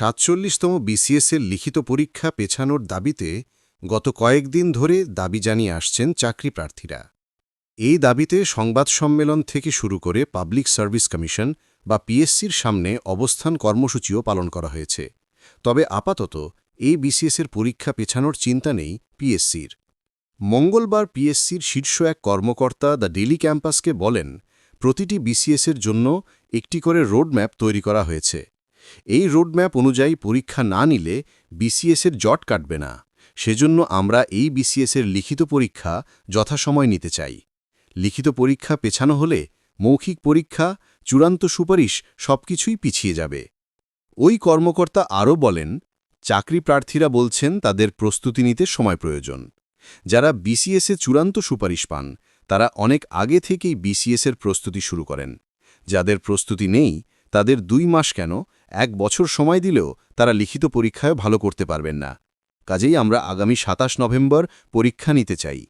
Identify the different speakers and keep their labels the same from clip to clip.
Speaker 1: সাতচল্লিশতম বিসিএসের লিখিত পরীক্ষা পেছানোর দাবিতে গত কয়েকদিন ধরে দাবি জানিয়ে আসছেন চাকরি প্রার্থীরা। এই দাবিতে সংবাদ সম্মেলন থেকে শুরু করে পাবলিক সার্ভিস কমিশন বা পিএসসির সামনে অবস্থান কর্মসূচিও পালন করা হয়েছে। তবে আপাতত এই বিসিএসের পরীক্ষা পেছানোর চিন্তা নেই পিএসসির। মঙ্গলবার পিএসসির শীর্ষ এক কর্মকর্তা দ্য ডেলি ক্যাম্পাসকে বলেন, প্রতিটি বিসিএসের জন্য একটি করে রোডম্যাপ তৈরি করা হয়েছে। এই রোডম্যাপ অনুযায়ী পরীক্ষা না নিলে বিসিএসের জট কাটবে না। সেজন্য আমরা এই বিসিএসের লিখিত পরীক্ষা যথাসময় নিতে চাই। লিখিত পরীক্ষা পেছানো হলে মৌখিক পরীক্ষা, চূড়ান্ত সুপারিশ সবকিছুই পিছিয়ে যাবে। ওই কর্মকর্তা আরও বলেন, চাকরি প্রার্থীরা বলছেন তাদের প্রস্তুতি নিতে সময় প্রয়োজন। যারা বিসিএসে চূড়ান্ত সুপারিশ পান, তারা অনেক আগে থেকেই বিসিএসের প্রস্তুতি শুরু করেন। যাদের প্রস্তুতি নেই তাদের দুই মাস কেন এক বছর সময় দিলেও তারা লিখিত পরীক্ষায় ভালো করতে পারবেন না। কাজেই আমরা আগামী সাতাশ নভেম্বর পরীক্ষা নিতে চাই।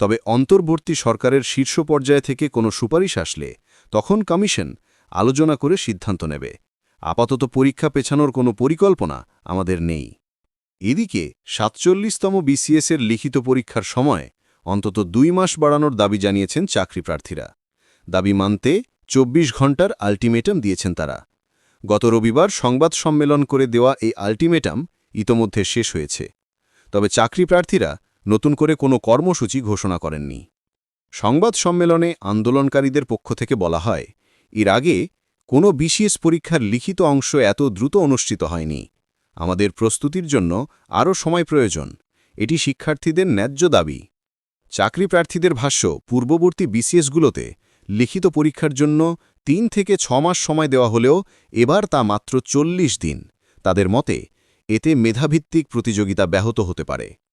Speaker 1: তবে অন্তর্বর্তী সরকারের শীর্ষ পর্যায় থেকে কোনো সুপারিশ আসলে তখন কমিশন আলোচনা করে সিদ্ধান্ত নেবে। আপাতত পরীক্ষা পেছানোর কোনো পরিকল্পনা আমাদের নেই। এদিকে সাতচল্লিশতম বিসিএসের লিখিত পরীক্ষার সময় অন্তত দুই মাস বাড়ানোর দাবি জানিয়েছেন চাকরি প্রার্থীরা দাবি মানতে ২৪ ঘণ্টার আলটিমেটাম দিয়েছেন তারা। গত রবিবার সংবাদ সম্মেলন করে দেওয়া এই আলটিমেটাম ইতোমধ্যে শেষ হয়েছে। তবে চাকরি প্রার্থীরা নতুন করে কোনো কর্মসূচি ঘোষণা করেননি। সংবাদ সম্মেলনে আন্দোলনকারীদের পক্ষ থেকে বলা হয়, এর আগে কোনো বিসিএস পরীক্ষার লিখিত অংশ এত দ্রুত অনুষ্ঠিত হয়নি। আমাদের প্রস্তুতির জন্য আরও সময় প্রয়োজন। এটি শিক্ষার্থীদের ন্যায্য দাবি। চাকরি প্রার্থীদের ভাষ্য, পূর্ববর্তী বিসিএসগুলোতে লিখিত পরীক্ষার জন্য তিন থেকে ছ মাস সময় দেওয়া হলেও এবার তা মাত্র চল্লিশ দিন। তাদের মতে, এতে মেধাভিত্তিক প্রতিযোগিতা ব্যাহত হতে পারে।